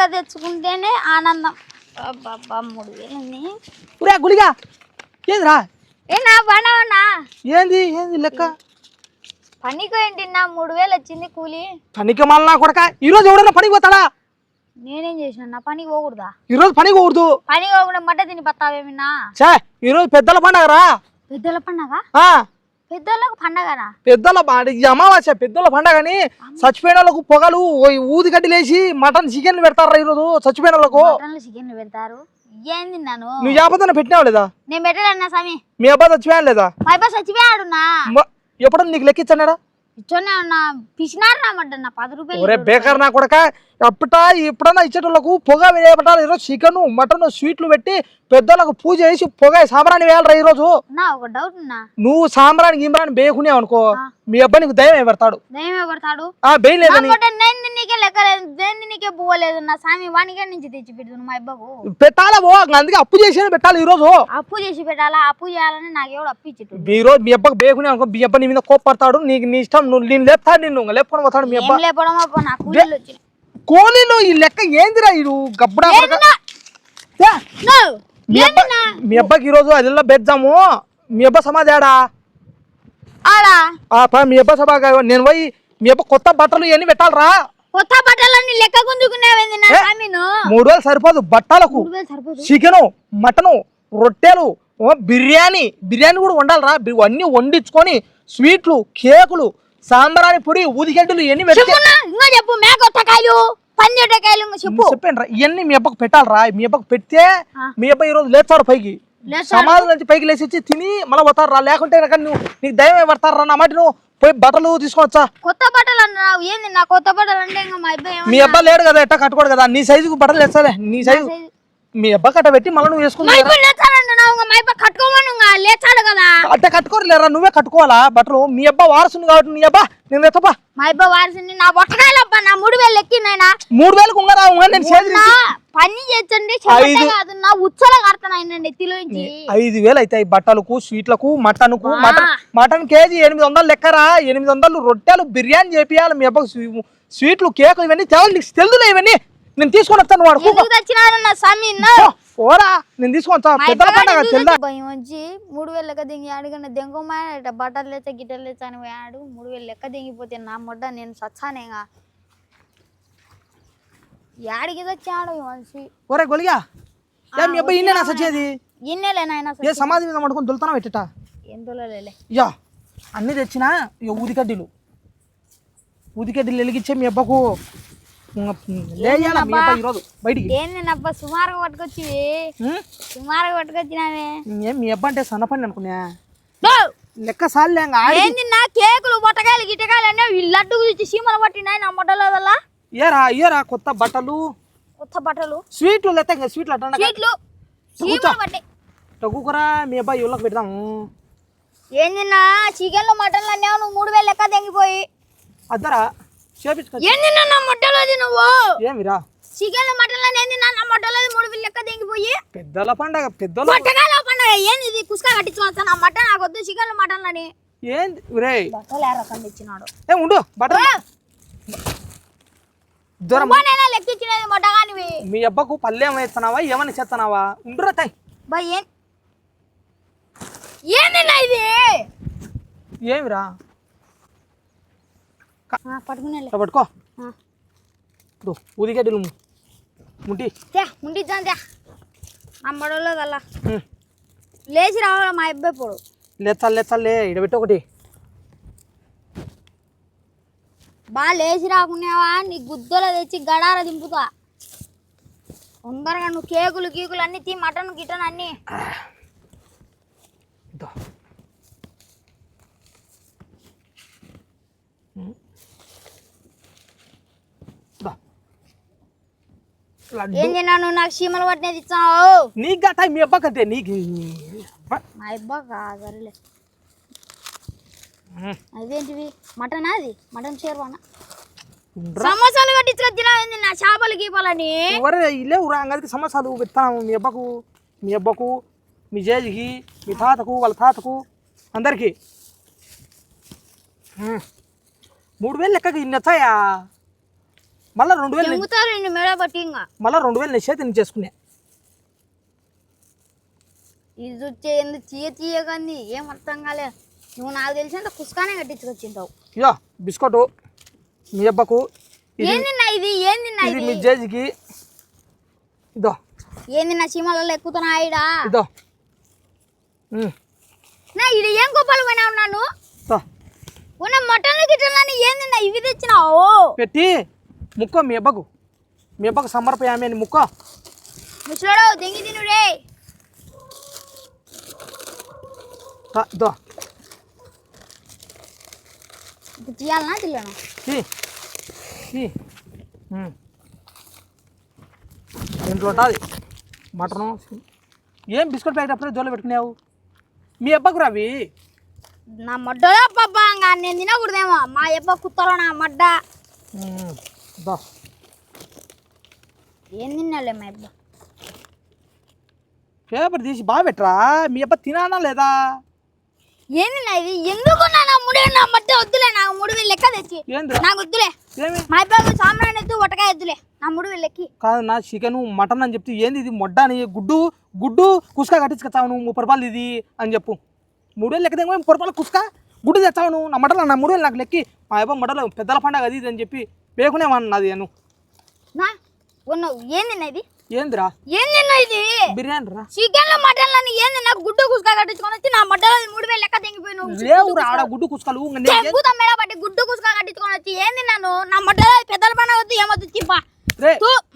లెక్క తెచ్చుకుంటేనే ఆనందం. అబ్బబ్బా మూడు వేలని ఊరే గులిగా ఏందిరా? ఏ నా పనవన్నా ఏంది ఏంది లెక్క? పనికి ఏంటి నా మూడు వేలు వచ్చింది కూలి. పనికి మళ్ళా కొడక ఈరోజు ఎవడన్నా పనికి పోతాడా? నేనేం చేసిన నా పనికి పోకూడదా? ఈరోజు పనికి పోకూడదు. పని పోకుండా మట్ట తిని పత్తావేమిన్నా చే ఈరోజు పెద్దల పండగరా? పెద్దల పండగ? పెద్దోళ్ళకు పండగనా? పెద్దల అమావాస్య పెద్దల పండగని చచ్చిపోయిన వాళ్ళకు పొగలు ఊది గడ్డిలేసి మటన్ చికెన్ పెడతారా ఈరోజు చచ్చిపోయిన వాళ్ళకు మటన్లు చికెన్లు పెడతారు. ఏంది నువ్వు యాపదన్న పెట్టినావు లేదా? నేను స్వామి. మీ అబ్బాయి చచ్చిపోయాను లేదా? మా అబ్బాయి చచ్చిపోయాడు ఎప్పుడన్నా నీకు లెక్కించాడా? ఇచ్చోనే ఉన్నా. పిసినారు నా మడ్డ నా పది రూపాయలు ఒరే. బేకర్ నా కొడక అప్పట ఎప్పుడన్నా ఇచ్చేటోళ్ళకు పొగ వేయబట్టాలి. ఈరోజు చికెన్ మటన్ స్వీట్లు పెట్టి పెద్దోళ్ళకు పూజ చేసి పొగ సాంబ్రాణి వేయాలరా ఈరోజు. నువ్వు సాంబ్రాణి గిమ్రాని బేయకునే అనుకో. మీ అబ్బాయి నీకు దయం పెడతాడు దయమే పడతాడు ఆ బేయలేదని నేను నీకే లెక్క లేదు. నేను నీకే పోలేదు నా స్వామి వానికే నుంచి తెచ్చి పెడుతుంది మా అబ్బాకు. పెట్టాలా పో అందుకే అప్పు చేసి పెట్టాలి ఈ రోజు అప్పు చేసి పెట్టాలా? అప్పు చేయాలని నాకు ఎవడు అప్పు ఇచ్చేటు ఈ రోజు మీ అబ్బాకి బేయకునే అనుకో మీ అబ్బాయి నీ మీద కోప్పడతాడు. నీకు నీ ఇష్టం నువ్వు నేను లేపుతాడు నిన్ను. లేపుకొని పోతాడు మీ అబ్బా. ఏం లేపడం అబ్బా నా కూలీలు ఈ లెక్క ఏందిరా ఇడు గబ్బడా మీ అబ్బా మీ అబ్బాకి ఈ రోజు అదిలో బెద్దాము మీ అబ్బా సమాధాడా ఆడా? ఆ పా మీ అబ్బా సభ నేను పోయి మీ అబ్బా కొత్త బట్టలు ఇవన్నీ పెట్టాలరా. కొత్త బట్టలన్నీ లెక్క మూడు వేలు సరిపోదు బట్టలకు. చికెను మటను రొట్టెలు బిర్యానీ. బిర్యానీ కూడా వండాలరా. అన్నీ వండించుకొని స్వీట్లు కేకులు సాంబ్రాణి పొడి ఊదిగడ్డలు ఇవన్నీ పెట్టి చెప్పున్నా ఇంకా పందిటకాయలు ఇంకా చెప్పు. చెప్పండి రా ఇవన్నీ మీ అబ్బకు పెట్టాలరా. మీ అబ్బకు పెడితే. మీ అబ్బాయి ఈ రోజు లేస్తాడు పైకి. లేస్తాడు. సమాధి నుంచి పైకి లేచి తిని మళ్ళీ పోతారు రా లేకుంటే కనుక నువ్వు నీకు దయమే పడతారా నా మాట నువ్వు. పోయి బట్టలు తీసుకోవచ్చా కొత్త బట్టలు అన్నావు. ఏంది నా కొత్త బట్టలు అంటే ఇంకా మా అబ్బాయి మీ ఏమన్నా అబ్బాయి లేడు కదా ఎట్టా కట్టుకోడు కదా. నీ సైజుకు బట్టలు వేస్తాలే నీ సైజు. మీ అబ్బా కట్ట పెట్టి మళ్ళీ నువ్వు అబ్బాయి అబ్బాయి ఇంకా లేచాడు కదా. అట్ట కట్టుకోరలేరా నువ్వే కట్టుకోవాలా? బట్టలు మీ అబ్బా వారసుని కాబట్టి నీ అబ్బా నేను ఎత్తపా మా అబ్బాయి నా బొట్టకాయలు అబ్బా నా మూడు వేలు ఎక్కినాయన మూడు వేలకు ఉంగరా నేను చేతి పని కాదు నా ఉచ్చల ఐదు వేలు అవుతాయి బట్టలకు స్వీట్లకు మటన్కు మటన్ మటన్ కేజీ ఎనిమిది వందలు లెక్కరా? ఎనిమిది వందలు రొట్టెలు బిర్యానీ చేపియాలి మీ అబ్బకు స్వీ- స్వీట్లు కేకులు ఇవన్నీ తేవాలి నీకు తెలుదులే ఇవన్నీ. నేను తీసుకొని వస్తాను వాడు. ఎందుకు స్వామి? ఓరా నేను తీసుకొని వస్తా. పెద్దల పండగ తెల్దా భయం వచ్చి మూడు వేలు లెక్క దింగి అడిగిన దెంగమాయట బట్టలు లేచా గిట్టలు లేచా అని పోయాడు మూడు వేలు లెక్క దింగిపోతే నా మొడ్డ నేను సచ్చానేగా యాడికి తెచ్చాడు ఈ మనిషి? ఒరే గొలిగా. ఏ మీ అబ్బాయి ఇన్నే నా సచ్చేది? ఇన్నేలే నాయన ఏ సమాధి మీద పడుకొని దొలుతానా పెట్టట ఎంతలో లేలే యా అన్నీ తెచ్చినా ఇక ఊదికడ్డీలు. ఊదికడ్డీలు వెలిగించే మీ అబ్బకు ఈరోజు బయటికి. సుమారుగా పట్టుకొచ్చి? సుమారుగా పట్టుకొచ్చినావే. ఏం మీ అబ్బా అంటే సన్నపండి అనుకున్నా! లెక్క సార్లే ఏంది నా కేకులు బొట్టకాయలు గిట్టకాయలు అన్నీ లడ్డు గురించి చీమలు పట్టినాయి నా మొట్టలో ఏరా ఏరా కొత్త బట్టలు? కొత్త బట్టలు. స్వీట్లు లేతే ఇంకా స్వీట్లు అట్లా స్వీట్లు. తగ్గుకురా మీ అబ్బాయి ఇళ్ళకి పెడదాము ఏంది నా చికెన్లు మటన్లు అన్నావు నువ్వు మూడు వేలు లెక్క తెంగిపోయి. అద్దరా? చేపించుకో. ఏంది నా మొట్టలోది నువ్వు? ఏమిరా? చికెన్లు మటన్లు ఏంది నా మొట్టలోది మూడు వేలు లెక్క పెద్దల పండగ పెద్దల పండుగ. ఏంది ఇది? కుస్కా కట్టించుకోవచ్చు నా మటన్ నాకు వద్దు అని ఏంది? రే బట్టలు ఏ రకం తెచ్చినాడు. ఏ ఉండు బట్టలు దూరం. నువ్వేనా లెక్కించినది మొట్టగానివి? మీ అబ్బకు పల్లెం వేస్తున్నావా ఏమని చేస్తున్నావా? ఉండురా బా ఏం ఏంది ఇది? ఏమిరా? పట్టుకో. ఆ. దో ఊదిగడ్డలు ము- ముట్టి తే ఉండిద్దాం తే నా మొడలో అలా ఉం. లేచి రావాలా మా అబ్బాయి పోడు లేచాలి లేచాలే ఇడబెట్టి ఒకటి. బాగా లేచి రాకున్నావా? నీ గుద్దలో తెచ్చి గడార దింపుతా. తొందరగా నువ్వు కేకులు గీకులు అన్ని తీ మటన్ గిటన్ అన్ని దో. ఉం. దో. లడ్డు ఏం తిన్నాను నాకు చీమలు పట్టినది ఇచ్చావు నీకు మీ అబ్బకంటే నీకు అబ్బా. మా అబ్బా కాదరలే. అదేంటివి మటన్ అది మటన్ ఉండ్రా. సమోసాలు కట్టించుకొచ్చినావు నా చేపలు గీపాలని ఇల్లే ఊరా అంగడికి సమస్యలు పెడతాము మీ అబ్బకు మీ అబ్బకు మీ జేజికి మీ తాతకు వాళ్ళ తాతకు అందరికి. మూడు వేలు లెక్కకి ఇన్ని వచ్చాయా మళ్ళీ రెండు వేలు దెంగుతా రెండు మెడ ఇంకా మళ్ళీ రెండు వేలు నేను చేతి చేసుకునే. ఇది చూస్తే ఎందుకు తీయ తీయకంది ఏం అర్థం కాలే. నువ్వు నాకు తెలిసినంత కుస్కానే కట్టించుకొచ్చింటావు. ఇదో బిస్కెట్ మీ అబ్బకు ఏంది నా ఇది? ఏంది నా ఇది ఇది? మీ జేజికి. ఇదో. ఏంది నా చీమలలో ఎక్కుతున్నా ఈడ? ఇదో. నా ఈడ ఏం గొప్పలు పోయినా ఉన్నాను. ఉన్న మటన్లు గిట్టలని ఏంది నా ఇవి తెచ్చినావు? పెట్టి ముక్కో మీ అబ్బకు. మీ అబ్బకు సమర్పయామి అని ముక్కో. ముసలాడు దెంగి తినుడే తా, ఇదో. ఇప్పుడు తీయాలనా తిల్లను. దీంట్లో ఉంటుంది మటను ఏం బిస్కెట్ ప్యాకెట్ అప్పుడే జోలో పెట్టుకున్నావు? మీ అబ్బకు రవి. నా మడ్డలో పబ్బా నేను తినకూడదేమో. మా యప్ప కుత్తలో నా మడ్డ. ఇదో ఏం తిన్నాలే మా యప్ప పేపర్ తీసి బాగా పెట్టరా? మీ అబ్బ తినానా లేదా? ఏంది నా ఇది? ఎందుకు నా నా ముడి నా మడ్డ వద్దులే? నాకు మూడు లెక్క తెచ్చి. ఏంద్రా? నాకు వద్దులే. ఏమి? మా యప్పకు సాంబ్రాణి ఎత్తు ఒటకాయ వద్దులే నా మూడు లెక్కి. కాదు నా చికెన్ మటన్ అని చెప్తే ఏంది ఇది? మొడ్డ అని గుడ్డు? గుడ్డు కుస్కా కట్టించుకొచ్చావు నువ్వు? ముప్పై రూపాయలు ఇది అని చెప్పు. మూడు వేలు లెక్క ముప్పై రూపాయలు కుస్కా? గుడ్డు తెచ్చావు నువ్వు? నా మటన్ నా మూడు వేలు నాకు లెక్కి. మా అబ్బా మటన్లో పెద్దల పండగ అది ఇది అని చెప్పి పేకునేమన్నది నువ్వు నా ఉన్నావు ఏంది నా ఇది? ఏందిరా? ఏంది నా ఇది? బిర్యానీ రా చికెన్లో మటన్ లని ఏంది? నాకు గుడ్డు కుసుక కట్టించుకొని వచ్చి నా మడ్డలో మూడు వేలు లెక్క తెంగిపోయినావు లేవురా ఆడ గుడ్డు కుస్కాలు నేను ఏం- చెంగుతా మేడ పట్టి గుడ్డు కుసుక కట్టించుకొని వచ్చి ఏంది నన్ను? నా మడ్డలో పెద్దల పని వద్దు ఏమొద్దు తిప్ప.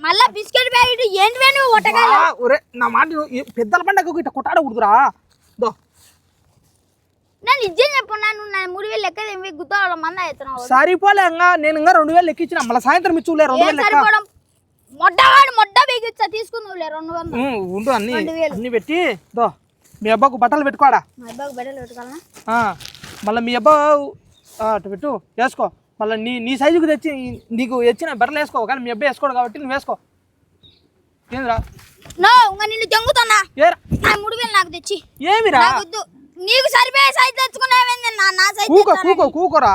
మళ్ళా బిస్కెట్ ప్యాకెట్ ఏంటి నువ్వు ఆ, ఒరే నా మాట పెద్దల పండగకు ఇట్లా కొట్టాడకూడదురా. నేను నిజం చెప్పు నువ్వు నా మూడు వేలు లెక్క తెంపి గుత్త మంద ఎత్తున్నావు సరిపోలే ఇంకా. నేను ఇంకా రెండు వేలు లెక్కించిన మళ్ళీ సాయంత్రం ఇచ్చులే రెండు వేలు లెక్క. సరిపోవడం? మొడ్డవాడు మొడ్డ బిగిచ్చా తీసుకుందావులే రెండు వందలు. ఉండు అన్ని. అన్ని పెట్టి దో మీ అబ్బాకు బట్టలు పెట్టుకోడా మా అబ్బాయికి బెడలు పెట్టుకోవాలనా? ఆ, మళ్ళీ మీ అబ్బా అటు పెట్టు వేసుకో. మళ్ళీ నీ నీ సైజుకు తెచ్చి నీకు వచ్చిన బట్టలు వేసుకో. కానీ మీ అబ్బాయి వేసుకోడు కాబట్టి నువ్వు వేసుకో. ఏందిరా? నో ఇంకా నిన్ను తెంగుతున్నా ఏరా? నా మూడు వేలు నాకు తెచ్చి. ఏమిరా? నాకు నీకు సరిపోయే సైజ్ తెచ్చుకున్నావేంది నా నా సైజ్ కూకో కూకో కూకోరా.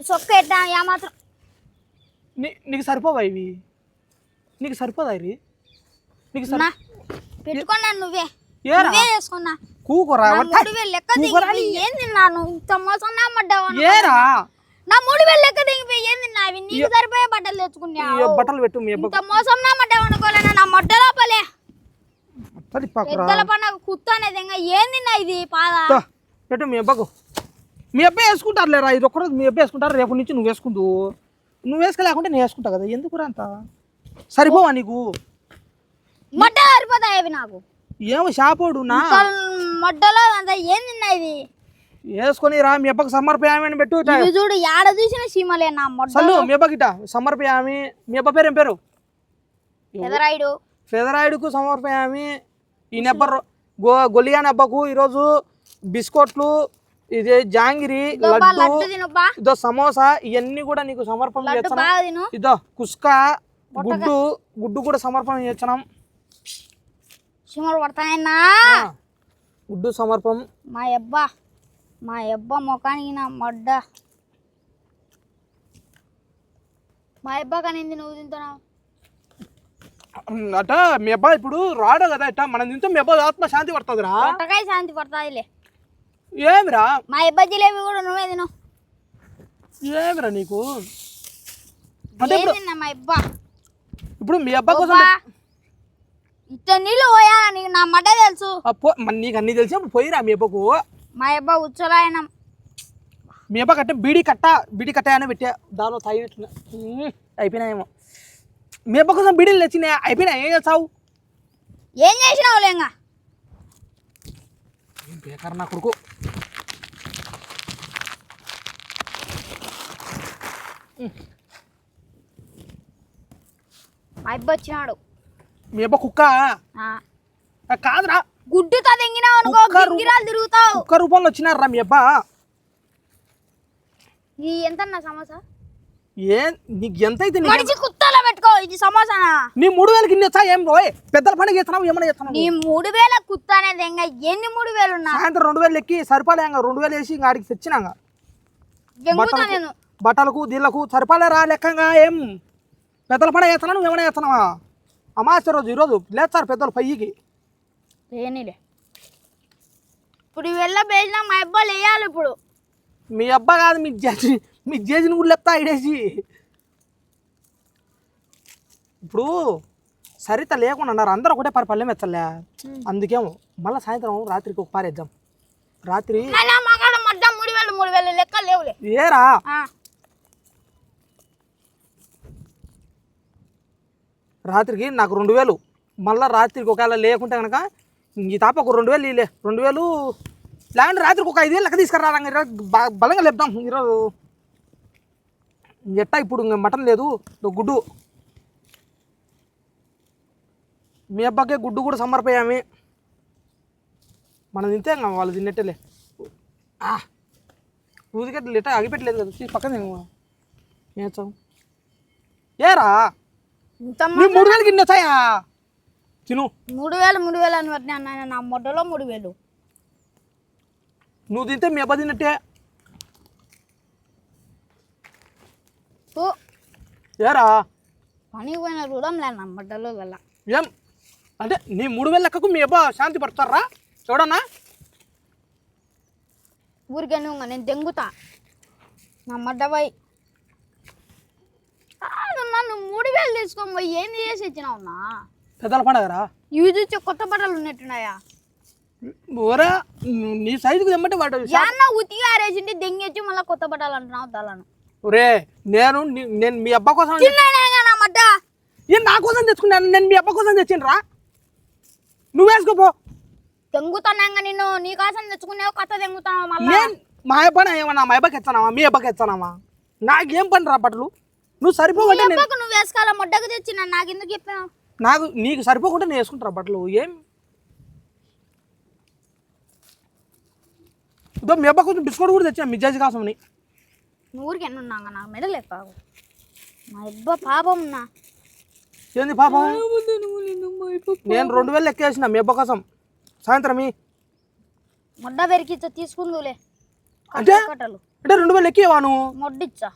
సొక్క ఎట్టా ఏమాత్రం నీకు సరిపోవా ఇవి? నీకు సరిపోదా ఇవి? నీకు సరి పెట్టుకున్నా నువ్వే. కూకోరా. మూడు వేలు లెక్క దిగిపోయి ఏం తిన్నాను ఇంత మోసం నమ్మడ్డావు ఏరా? నా మూడు వేలు లెక్క దిగిపోయి ఏం నీకు సరిపోయే బట్టలు తెచ్చుకున్నావు? బట్టలు పెట్టు ఇంత మోసం నమ్మడ్డావు అనుకోలేనా? నా మొడ్డ లోపలే. పెద్దల పండుగ కుత్త అనేది ఇంకా ఏం తిన్నా ఇది? పాద. పెట్టు మీ అబ్బాకు. మీ అబ్బాయి వేసుకుంటారు లేరా ఇది ఒక్కరోజు మీ అబ్బాయి వేసుకుంటారు రేపు నుంచి నువ్వు వేసుకుందు. నువ్వు వేసుకోలేకుంటే నేను వేసుకుంటా కదా ఎందుకురా అంత? సరిపోవా నీకు? మొడ్డ సరిపోతాయి నాకు? ఏమో షాపోడు నా. మొడ్డలో అంత ఏం తిన్నా ఇది? వేసుకొని రా మీ అబ్బాకి సమర్పయామని పెట్టు చూడు యాడ చూసిన సీమలే నా మొడ్డ సల్లు మీ అబ్బాకి ఇట సమర్పయామి మీ అబ్బా పేరు ఏం పేరు? ఎదరాయుడు ఫెదరాయిడ్కు సమర్పయామి ఈ నెబ్బర్ గో గొలియాని అబ్బకు ఈరోజు బిస్కెట్లు ఇది జాంగిరి లడ్డు ఇదో సమోసా ఇవన్నీ కూడా నీకు సమర్పణ చేస్తున్నాం. తిను. ఇదో కుస్కా గుడ్డు గుడ్డు కూడా సమర్పణ చేస్తున్నాం. పడతాయన్నా గుడ్డు సమర్పం. మా అబ్బా మా అబ్బా ముఖానికి నా మొడ్డ. మా అబ్బా కానీ నువ్వు తింటున్నావు? అట మీ అబ్బాయి ఇప్పుడు రాడు కదా ఇట్ట మనం తింటే మీ అబ్బాయి ఆత్మ శాంతి పడుతుందిరా. పొట్టకాయ శాంతి పడతాదిలే. ఏమిరా మా అబ్బా జిలేబీ కూడా నువ్వే తిను. ఏమిరా నీకు? అంటే ఏం ఇప్పుడు తిన్నా మా అబ్బా? ఇప్పుడు మీ అబ్బా కోసం అబ్బా ఇట్ట నీళ్ళు పోయా నీకు? నా మడ్డ తెలుసు. ఆ పో- మరి నీకు అన్ని తెలిసి అప్పుడు పోయిరా మీ అబ్బకు? మా అబ్బా ఉచ్చలాయనం మీ అబ్బా కట్టే బీడీ కట్ట బీడీ కట్ట అని పెట్టా దానిలో తాగినట్టు అయిపోయినాయేమో. మీ అబ్బా కోసం బీడీలు తెచ్చినాయి అయిపోయినా ఏం చేస్తావు? ఏం చేసినావు లేంగా? ఏం బేకారు నా కొడుకు? మా అబ్బా వచ్చినాడు. మీ అబ్బా కుక్క? ఆ. కాదురా. గుడ్డుతో తెంగినావు అనుకో కుక్క రూ- తిరుగుతావు. కుక్క రూపంలో వచ్చినారా మీ అబ్బా ఇది ఎంత సమోసా ఏ? నీకు ఎంత అయితే నీకు మడిచి కుత్తలో పెట్టుకో ఇది సమోసానా నీ మూడు వేలకి ఇన్ని వచ్చా ఏం రోయ్? పెద్దల పండుగ చేస్తున్నావు ఏమన్నా చేస్తున్నావు? నీ మూడు వేల కుత్త అనేది ఇంకా ఎన్ని మూడు వేలు ఉన్నా? సాయంత్రం రెండు వేలు ఎక్కి సరిపాలే ఇంకా రెండు వేలు వేసి ఇంకా ఆడికి తెచ్చినాక నేను. బట్టలకు దీళ్ళకు సరిపాలేరా లెక్కంగా? ఏం? పెద్దల పడ వేస్తున్నా నువ్వు ఏమైనా వేస్తున్నావా అమావాస్య రోజు ఈరోజు లేస్తారు పెద్దలు పయ్యికి లేనిలే. ఇప్పుడు వెళ్ళ మా వేయాలి ఇప్పుడు. మీ అబ్బా కాదు మీ మీ జడ్జిని కూడా లేపుతా ఐడేసి ఇప్పుడు సరిత లేకుండా అన్నారు అందరూ ఒకటే పరి పల్లెం ఎత్తలే. అందుకేమో మళ్ళీ సాయంత్రం రాత్రికి ఒక రాత్రి వేలు లెక్క లేవులే. ఏరా? రాత్రికి నాకు రెండు వేలు. మళ్ళీ రాత్రికి ఒకవేళ లేకుంటే కనుక ఈ తాప ఒక రెండు వేలు ఇలే రెండు వేలు. లేకుంటే రాత్రికి ఒక ఐదు వేలు లెక్క తీసుకురా బలంగా లేపుదాం ఈరోజు. ఎట్టా ఇప్పుడు ఇంక మటన్ లేదు. గుడ్డు. మీ అబ్బాకే గుడ్డు కూడా సమర్పయామి మనం తింటే ఇంకా వాళ్ళు తిన్నట్టేలే ఊదిగడ్డలు ఎట్టా అగిపెట్టలేదు కదా. తీసి పక్కన నేర్చాం ఏరా? మూడు వేలకి ఇన్ని వచ్చాయా? తిను. మూడు వేలు మూడు వేలు అని పట్టినా నా మొట్టలో మూడు వేలు. నువ్వు తింటే మీ అబ్బా తిన్నట్టే. ఓ ఏరా? పనికి పోయిన రూడం లే నా మొట్టలో గల ఏం? అంటే నీ మూడు వేల లెక్కకు మీ అబ్బా శాంతి పడతారా? చూడన్నా ఊరికే నువ్వు నేను దెంగుతా. నా మొట్టపై నన్ను మూడు వేలు తీసుకొని పోయి ఏంది చేసి ఇచ్చినావు నా పెద్దల పండగరా ఇవి చూసి కొత్త బట్టలు ఉన్నట్టున్నాయా? ఓరా నీ సైజుకు తెమ్మంటే వాడు యాన్న ఉతిగా ఆరేసింటి దెంగేసి మళ్ళీ కొత్త బట్టలు అంటున్నావు తలను. ఒరే నేను నేను మీ అబ్బా కోసం చిన్నగా నా మడ్డ? ఏం నా కోసం తెచ్చుకున్నాను. నేను మీ అబ్బా కోసం తెచ్చిండ్రా? నువ్వు వేసుకోపో దెంగుతున్నాగా నిన్ను నీ కోసం తెచ్చుకునేవు కొత్త దెంగుతున్నావు మళ్ళీ? నేను మా అబ్బాయి ఏమన్నా మా అబ్బాకి ఎత్తానావా మీ అబ్బాకి ఎత్తానావా నాకేం పని రా బట్టలు? నువ్వు నేను అబ్బకు నువ్వు వేసుకోవాల? మొడ్డకు తెచ్చిన నాకు ఎందుకు చెప్పినావు? నాకు నీకు సరిపోకుండా నేను వేసుకుంటారా బట్టలు. ఏం? ఇదో మీ అబ్బా కొంచెం బిస్కెట్ కూడా తెచ్చాను మిజాజ్ కోసమని ఊరికి ఎన్ని ఉన్నాగా నాకు మెడలే పావు మా అబ్బ పాపం ఏంది పాపం? నేను రెండు వేలు లెక్కేసిన మీ అబ్బా కోసం. సాయంత్రం. మొడ్డ పెరికిచ్చా తీసుకుందులే. అంటే? కట్టలు. అంటే రెండు వేలు ఎక్కేవా నువ్వు? మొడ్డిచ్చా.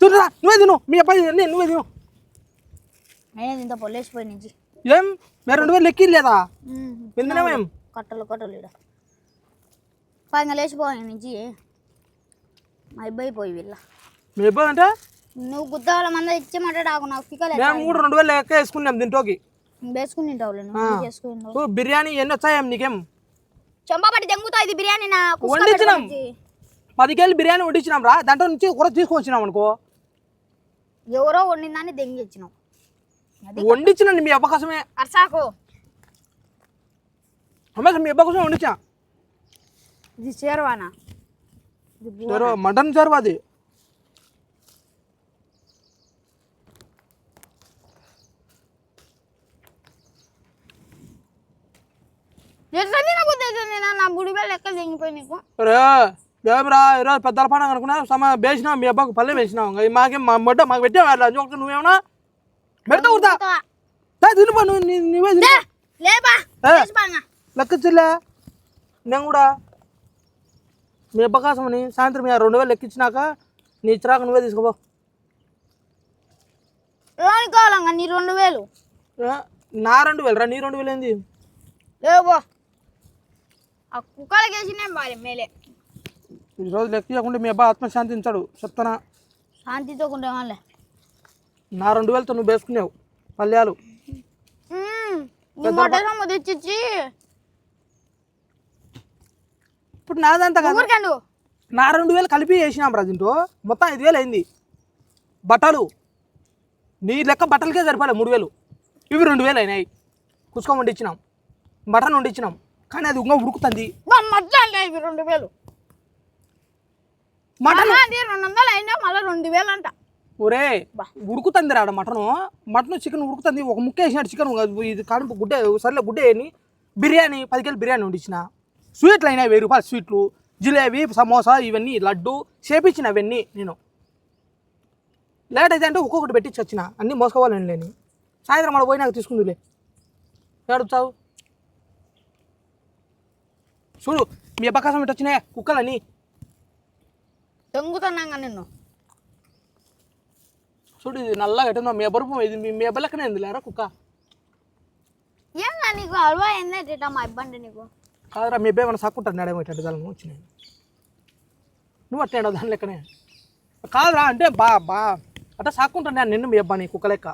తినరా నువ్వే తిను. మీ అబ్బాయి నువ్వే తిను. నేనే ఇంత పొల్లేసిపోయి నుంచి. ఏం? మీరు రెండు వేలు ఎక్కి లేదా? కట్టలు కట్టలు ఇడ పైన లేచిపోయి నుంచి. మా అబ్బాయి పోయి వీళ్ళ. మీ అబ్బాయి అంటే? నువ్వు గుద్దవాళ్ళ మంద ఇచ్చేమంటే నాకు మేము కూడా రెండు వేలు లెక్క వేసుకున్నాం దీంట్లోకి వేసుకుని తింటావులే నువ్వు చేసుకుని ఓ, బిర్యానీ ఎన్ని వచ్చాయేం నీకేం? చెంపపట్టి దెంగుతా ఇది బిర్యానీ నా వండించినాం. పది కేజీలు బిర్యానీ వడ్డించినాం రా. దాంట్లో నుంచి కూర తీసుకొచ్చినాం అనుకో. ఎవరో వండిందని దెంగిచ్చినావు అది వండించినండి మీ అబ్బా కోసమే అర్సాకు. అమ్మ మీ అబ్బా కోసం వండించా ఇది చేరువానా? ఇది బు- సరే మటన్ సర్వ్ అది ఎట్లా తినబుద్ధి అవుతుంది నా నా బుడి వేలు ఎక్కడ తెంగిపోయి నీకు రే ఏమిరా ఈరోజు పెద్దల పండుగ అనుకున్నా సమ వేసినాం మీ అబ్బాకు పల్లె వేసినాం ఇంకా మాకేం మా మొట్ట మాకు పెట్టావు అట్లా ఒకటి నువ్వేమన్నా పెడతా కుడతా తినుపా నువ్వు నీ- నువ్వే తిను లే, లేపా ఏ. లేచిపోంగా. లెక్క చెల్లె నేను కూడా మీ కోసమని సాయంత్రం ఇక రెండు వేలు లెక్కించినాక నీ ఇచ్చిరాక నువ్వే లోనికి కావాలంగా నీ రెండు వేలు? నా రెండు వేలు రా నీ రెండు వేలు ఏంది? లేవో ఆ కుక్కలకి వేసినే బాలి మేలే. ఈరోజు లెక్కించకుండా మీ అబ్బా ఆత్మశాంతించాడు చెప్తానా శాంతితో ఉండే వాళ్ళే నా రెండు వేలతో నువ్వు వేసుకున్నావు పల్లెలు తెచ్చిచ్చి ఇప్పుడు నాదంతా కాదు. ఊరికండు. నా రెండు వేలు కలిపి వేసినాం దీంట్లో మొత్తం ఐదు వేలు అయింది. బట్టలు. నీ లెక్క బట్టలకే సరిపోలే మూడు వేలు. ఇవి రెండు వేలు అయినాయి. కుసుకొని వండించినాం మటన్ వండించినాం కానీ అది ఇంకా ఉడుకుతుంది. ఇవి రెండు వేలు. మటన్. మళ్ళా అది రెండు వందలు అయినా మళ్ళీ రెండు వేలు అంట. ఒరే ఉడుకుతుంది రాడ మటను. మటన్ చికెన్ ఉడుకుతుంది. ఒక ముక్క వేసినాడు చికెన్. ఇది కడుపు గుడ్డే సర్లే గుడ్డే అని బిర్యానీ పది కేజీలు బిర్యానీ వండించిన స్వీట్లు అయినాయి వెయ్యి రూపాయలు స్వీట్లు జిలేబీ సమోసా ఇవన్నీ లడ్డు చేపించిన అవన్నీ నేను. లేట్ అయితే అంటే ఒక్కొక్కటి పెట్టించి వచ్చిన. అన్నీ మోసుకోవాలని లేని. సాయంత్రం మన పోయినాక తీసుకుందులే. ఏడుతావు చూడు మీ అబ్బకాశం ఇటు వచ్చినాయి కుక్కలని దొంగుతున్నాగా నిన్ను. చూడు ఇది నల్లగా ఎట్టుందో మీ బరుపు ఇది మీ మీ లెక్కనే ఉంది లేరా కుక్క? ఏంగా నీకు అలవా ఏందంటే మా ఇబ్బంది నీకు? కాదురా మీ అబ్బాయి మన సక్కుంటాడు నాడేమో ఇట్లా గలను వచ్చినాయి. నువ్వు అట్టే దాని లెక్కనే? కాదురా అంటే బా బా అట్లా సాక్కుంటాను నేను నిన్ను మీ అబ్బా నీ కుక్క లెక్క.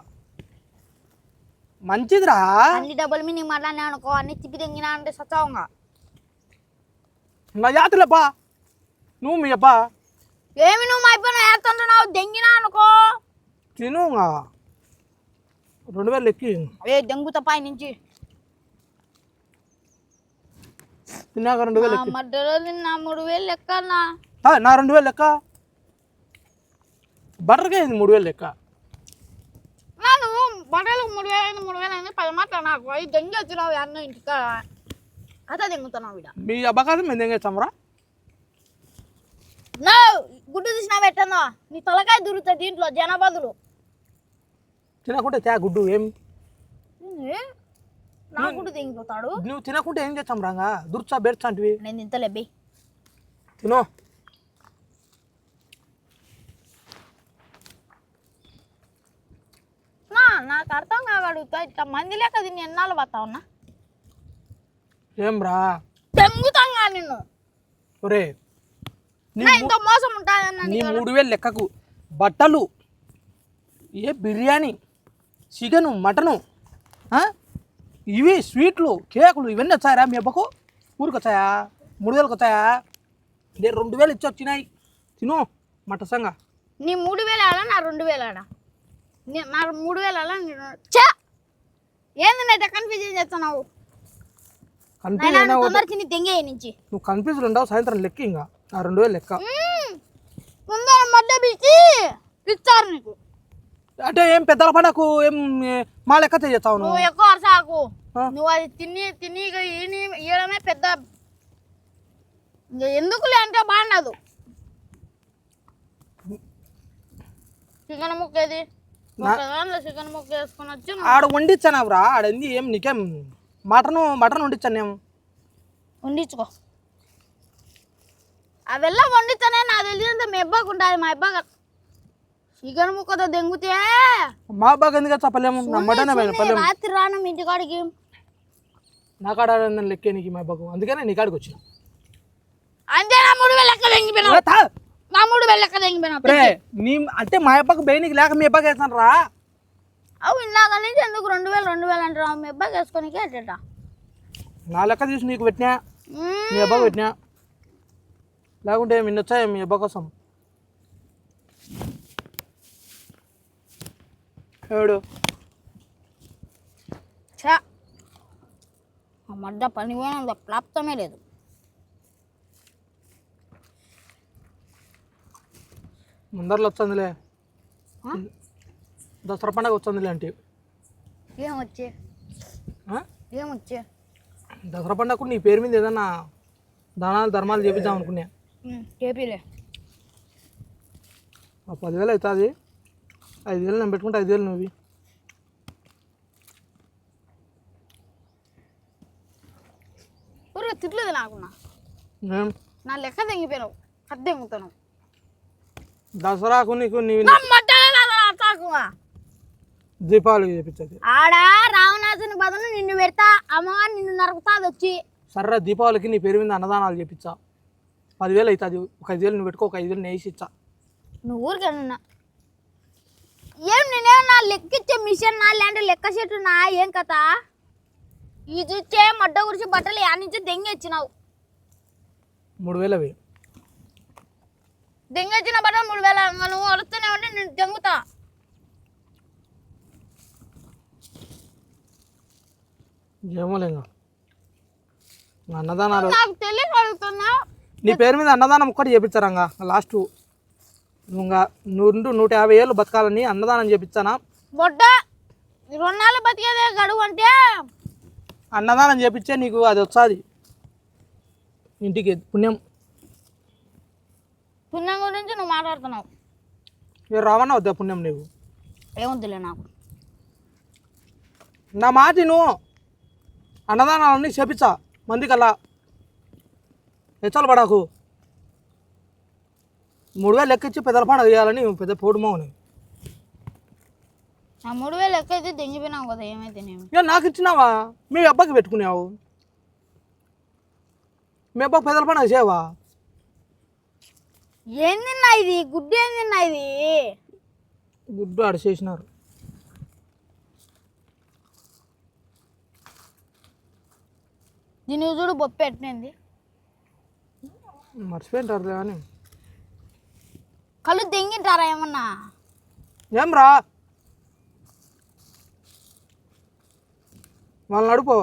మంచిదిరా. అన్ని డబ్బులు మీ నీకు మాట్లాడినా అనుకో అన్ని తిప్పి తెంగినా అంటే సత్తావుగా నా జాతిలే బా. నువ్వు మీ అబ్బా. ఏమి నువ్వు మా ఇబ్బంది వేస్తుంటున్నావు దెంగినా అనుకో. తిను. రెండు వేలు ఎక్కి ఏ దెంగుతా పై నుంచి. తిన్నాక రెండు వేలు ఆ మధ్యలో నిన్న మూడు వేలు లెక్కన్నా ఆ, నా రెండు వేలు లెక్క? బటర్కే ఇది మూడు వేలు లెక్క. నా బట్టలకు మూడు వేలు అయింది మూడు వేలు అయింది పది మాటలు నాకు. అవి దెంగి వచ్చినావు అన్న ఇంటికి. అదే దెంగుతున్నావు ఇడ. మీ అబ్బకాసం మేము తెంగేస్తాంరా నా గుడ్డు తీసినా పెట్టందో నీ తలకాయ దొరుకుతుంది దీంట్లో జనబదులు తినకుంటే తే గుడ్డు ఏం? నా గుడ్డు తెంగిపోతాడు నువ్వు తినకుంటే ఏం చేస్తాం రాగా? దుర్చా బెర్చా అంటివి నేను ఇంతలేబి తినో. నా నాకు అర్థం కాగలుగుతా ఇట్లా మంది లెక్క దీన్ని ఎన్నాళ్ళు పడతా ఉన్నా ఏం రా? తెంగుతాంగా నిన్ను. ఒరే నీ ఇంత మోసం ఉంటాదన్న నీ మూడు వేలు లెక్కకు. బట్టలు ఏ బిర్యానీ చికెను మటను ఆ? ఇవి స్వీట్లు కేకులు ఇవన్నీ వచ్చాయరా మీ అబ్బకు? ఊరికి వచ్చాయా? మూడు వేలకు వచ్చాయా? నేను రెండు వేలు ఇచ్చి వచ్చినాయి తిను మటసంగా నీ మూడు వేలు ఆడా నా రెండు వేలు ఆడా నీ- నా మూడు వేలు ఆడా నీ ఛే! ఏంది నైట్ కన్ఫ్యూజన్ చేస్తున్నావు? కన్ఫ్యూజ్ నాయనా అయినా నువ్వు తొందర తిని తెంగే నుంచి. నువ్వు కన్ఫ్యూజ్ ఉండవు సాయంత్రం లెక్క ఇంకా. నా రెండు వేలు లెక్క. ముందర మడ్డ పిలిచి ఇస్తారు నీకు. అంటే ఏం పెద్దల పండకు ఏం మా లెక్క చేయొచ్చావు నువ్వు? ఎక్కువ ఆ? నువ్వు అది తిని తిని ఈని పెద్ద ఎందుకు అంటే బాగుండదు. చికెన్ ముక్క ఇది చికెన్ ముక్క వేసుకొని వచ్చి ఆడ వండించాను అవరా ఆడంది ఏం నీకేం మటన్ మటన్ వండించాను నేను వండించుకో. అవెల్లా వండితేనే నాకు తెలిసినంత మీ అబ్బాకు ఉండాలి మా అబ్బాకు చికెన్ ముక్కతో దెంగుతే? మా బాగా ఎందుకు చెప్పలేము నా మటన్ సున్ని పలేము రాత్రి రాను మీ ఇంటికాడికి నా కాడ లెక్కే నీకు మా బాగు అందుకనే నీ కాడికి వచ్చిన. అంతే నా మూడు వేలు లెక్క తా. నా మూడు వేలు లెక్క తెంగిపోయినావు రే నీ అంటే మా అబ్బకు బయనికి లేక మీ అబ్బాకి వేస్తాను రా. అవు ఇందాక నుంచి ఎందుకు రెండు వేలు రెండు వేలు అంటారు మీ అబ్బాయికి వేసుకొని అట్టేట నా లెక్క తీసి నీకు పెట్టినా? మీ అబ్బాకు పెట్టినా? లేకుంటే నిన్న వచ్చాయి మీ అబ్బా కోసం? ఏడు చా ఆ మడ్డ పని పోయినంత ప్రాప్తమే లేదు. ముందరలో వచ్చిందిలే? దసరా పండగ వచ్చిందిలే అంటే ఏమొచ్చే ఏమొచ్చే దసరా పండగకు నీ పేరు మీద ఏదన్నా దానాలు ధర్మాలు చేపిద్దాం అనుకున్నా. కేపీలే ఆ పదివేలు అవుతుంది. ఐదు వేలు నేను పెట్టుకుంటే ఐదు వేలు నువ్వు. ఊరిగా తిట్లేదు నాకున్నా. నేను నా లెక్క తెంగిపోయినావు. కథ తెంగుతాను దసరాకు నీకు నీ నా మడ్డలే నా అర్థాకుమా దీపావళికి చేపించేది. ఆడ రావణాసుని బదులు నిన్ను పెడతా అమ్మవారు నిన్ను నరుకుతాది వచ్చి. సర్రా దీపావళికి నీ పేరు మీద అన్నదానాలు చేపించా. పదివేలు అవుతుంది ఒక ఐదు వేలు నువ్వు పెట్టుకో ఒక ఐదు వేలు నేను ఇచ్చా. నువ్వు ఊరికెళ్ళున్నా ఏం నేనేమన్నా లెక్కిచ్చే మిషన్ నా లేదంటే లెక్క చెట్టు నా ఏం కథ? ఇది ఇచ్చే మడ్డ గురించి బట్టలు యా నుంచి దెంగెచ్చినావు మూడు వేలు అవి దెంగెచ్చిన బట్టలు మూడు వేల నువ్వు అడుగుతూనే ఉంటే నేను దెంగుతా. అన్నదానాలు నాకు తెలియక అడుగుతున్నా. నీ పేరు మీద అన్నదానం ఒక్కటి చేపించారంగా లాస్ట్. ఇంకా నూరు నూట యాభై ఏళ్ళు బతకాలని అన్నదానం చేపించానా బొడ్డ బతికేదే గడువు అంటే? అన్నదానం చేపించే నీకు అది వచ్చాది ఇంటికి పుణ్యం. పుణ్యం గురించి నువ్వు మాట్లాడుతున్నావు. మీరు రావన్నా వద్దా పుణ్యం నీకు? ఏమొద్దులే నాకు. నా మాట నువ్వు అన్నదానాలన్నీ చేపించా మందికల్లా హెచ్చలు పడాకు. మూడు వేలు లెక్కించి పెద్దల పండుగ చేయాలని పెద్ద పోడు మోని నా మూడు వేలు లెక్క అయితే దెంగిపోయినావు కదా ఏమైతే నేను? ఇక నాకు ఇచ్చినావా? మీ అబ్బాకి పెట్టుకున్నావు మీ అబ్బాకి పెదల పండుగ చేయవా ఏం తిన్నా ఇది? గుడ్డు ఏం తిన్నా ఇది? గుడ్డు ఆడ చేసినారు. దీని చూడు బొప్ప ఎట్టింది మర్చిపోయింటారు కానీ. కళ్ళు దెంగింటారా ఏమన్నా? ఏం రా వాళ్ళని అడుపు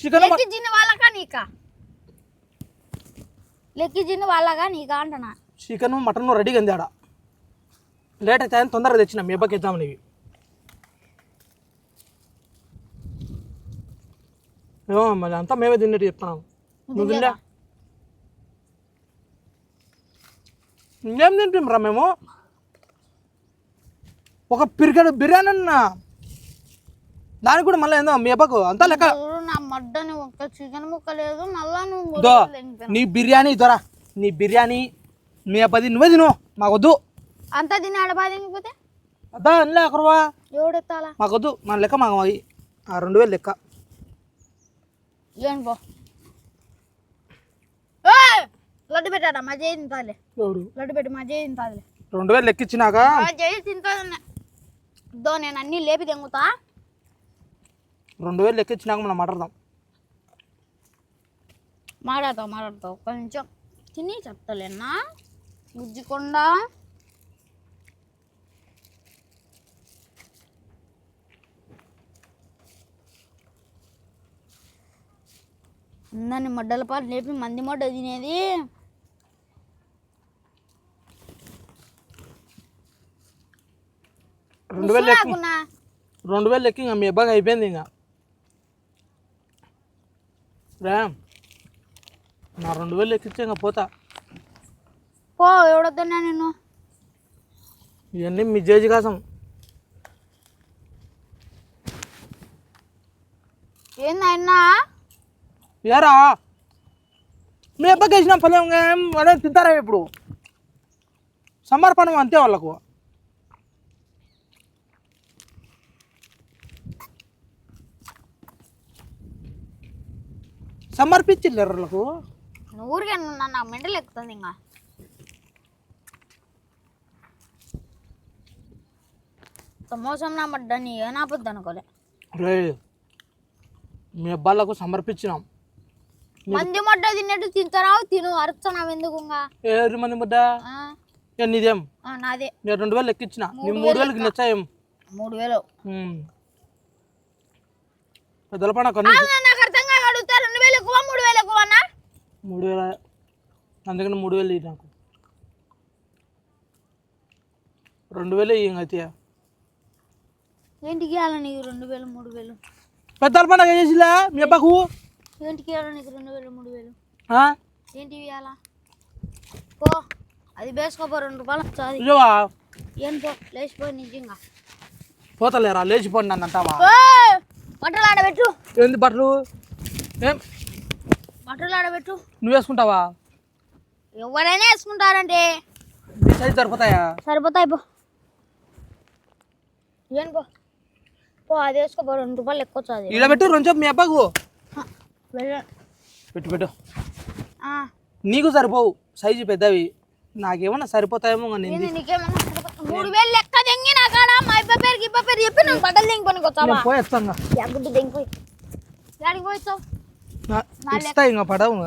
చికెన్ లెక్కించిన వాళ్ళకా నీకా? లెక్కించిన వాళ్ళగా నీకా అంటనా చికెన్ మటన్ రెడీగా ఉంది ఆడ. లేట్ అయితే తొందరగా తెచ్చిన మీ అబ్బాకి ఇద్దామని ఇవి ఏమో మళ్ళీ అంతా మేమే తిన్నట్టు చెప్తున్నాం. నువ్వు తిన్నా ఇంకేం తింటాం రా మేము? ఒక పిరికెడు బిర్యానీ అన్న. దానికి కూడా మళ్ళీ ఏందో మీ అబ్బకు? అంతా లెక్క. నా మడ్డని ఒక్క చికెన్ ముక్క లేదు మళ్ళా నువ్వు దో. నీ బిర్యానీ దొరా. నీ బిర్యానీ మీ అబ్బది నువ్వే తిను. మాకొద్దు. అంతా తిని ఆడబా తెంగిపోతే అదా అనిలే అక్కడవా ఎవడెత్తాలా? మాకొద్దు. మన లెక్క మాకు అవి ఆ రెండు వేలు లెక్క. ఏం పో! లడ్డు పెట్టాడా మా చేయి తింటాలే. ఎవడు లడ్డు పెట్టి మా చేయి తింటాలే రెండు వేలు లెక్కిచ్చినాక మా చేయి తింటాదన్న. దో నేను అన్ని లేపి తెంగుతా. రెండు వేలు లెక్కిచ్చినాక మనం మాట్లాడదాం. మాట్లాడతావు మాట్లాడతావు. కొంచెం తిని చెప్తలేనా? బుజ్జికొండ. అందరిని మడ్డల పాటు లేపి మంది మడ్డ తినేది. రెండు వేలు లెక్క రెండు వేలు లెక్క ఇంకా మీ అబ్బాయి అయిపోయింది ఇంకా. రా. నా రెండు వేలు లెక్కించి ఇంకా పోతా. పో ఎవడొద్దన్నా నిన్ను? ఇవన్నీ మీ జేజి కోసం. ఏందన్నా ఏరా? మీ అబ్బాయికి వేసిన ఫలం తింటారా ఇప్పుడు? సమర్పణం అంతే వాళ్ళకు. వాళ్ళకు నువ్వు ఊరికే నాకు మెంటలు ఎక్కుతుంది ఇంకా. మోసం నా మడ్డని ఏనాపొద్దు అనుకోలే. రే మీ అబ్బాయిలకు సమర్పించినాం. మంది మడ్డ తిన్నట్టు తింటున్నావు తిను అరుస్తున్నావు ఎందుకు ఇంకా? ఏడు మంది? ఏ నీదేం? ఆ, నాదే. నేను రెండు వేలు లెక్కించిన నీ మూడు వేలకి నచ్చాయేం మూడు వేలు. పెద్దల కన్నీ నాకు అర్థం కాక అడుగుతా రెండు వేలు ఎక్కువ మూడు వేలు ఎక్కువ అన్నా మూడు వేల అందుకని మూడు వేలు ఇయ్యి నాకు. రెండు వేలు ఇయ్యి అయితే ఏంటికి ఇవ్వాలి నీకు రెండు వేలు మూడు వేలు పెద్దల పండుగ చేసిలా? మీ అబ్బాకు? ఏంటికి ఇవ్వాలి నీకు రెండు వేలు మూడు వేలు ఆ? ఏంటివి ఇవ్వాలా పో అది వేసుకోపో రెండు రూపాయలు వస్తుంది ఏం పో లేచిపో నిజంగా. పోతలేరా? లేచిపోండి నన్ను అంటావా! బట్టలు ఆడబెట్టు. ఏంది బట్టలు? ఏం? బట్టలు ఆడబెట్టు. నువ్వు వేసుకుంటావా? ఎవరైనా వేసుకుంటారంటే. నీ సైజ్ సరిపోతాయా? సరిపోతాయి పో. ఏం పో. పో అది వేసుకోపో రెండు రూపాయలు ఎక్కువ వస్తుంది. ఈడ పెట్టు రెండు చెప్పు మీ అబ్బాకు. వెళ్ళ. పెట్టు పెట్టు. ఆ, నీకు సరిపోవు సైజు పెద్దవి. నాకేమన్నా సరిపోతాయేమో కానీ ఏంది నీకేమన్నా సరిపోతా- మూడు వేలు లెక్క తెంగి నా కాడ మా ఇబ్బ పేరు గిబ్బ పేరు చెప్పి నువ్వు బట్టలు తెంగిపోనికి వచ్చావా పోయేస్తాను ఎగ్గుడ్డు తెంగిపోయి ఎక్కడికి పోయిస్తావు இட்ஸ் தான் எங்கள் படம்